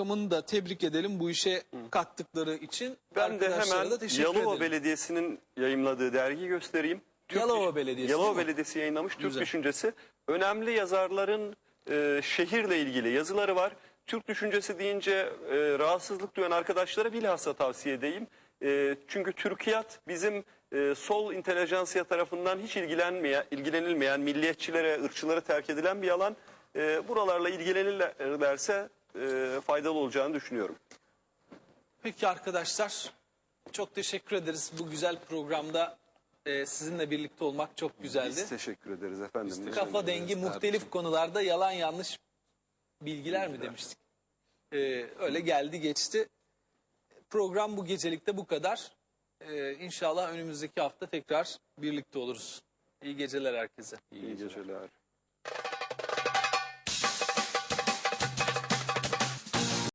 makamını da tebrik edelim bu işe kattıkları için. Ben de Arkadaşlara hemen da teşekkür Yalova edelim. Belediyesi'nin yayımladığı dergiyi göstereyim. Yalova Belediyesi Yalova değil mi? Belediyesi yayınlamış Türk Güzel. Düşüncesi. Önemli yazarların e, şehirle ilgili yazıları var. Türk Düşüncesi deyince e, rahatsızlık duyan arkadaşlara bilhassa tavsiye edeyim. E, çünkü Türkiyat bizim e, sol intelijansiya tarafından hiç ilgilenmeyen, ilgilenilmeyen, milliyetçilere, ırkçılara terk edilen bir alan. E, buralarla ilgilenirlerse e, faydalı olacağını düşünüyorum. Peki arkadaşlar çok teşekkür ederiz. Bu güzel programda e, sizinle birlikte olmak çok güzeldi. Biz teşekkür ederiz efendim. Kafa dengi muhtelif konularda yalan yanlış bilgiler mi demiştik? Ee, öyle geldi geçti. Program bu gecelikte bu kadar. Ee, inşallah önümüzdeki hafta tekrar birlikte oluruz. İyi geceler herkese. İyi geceler.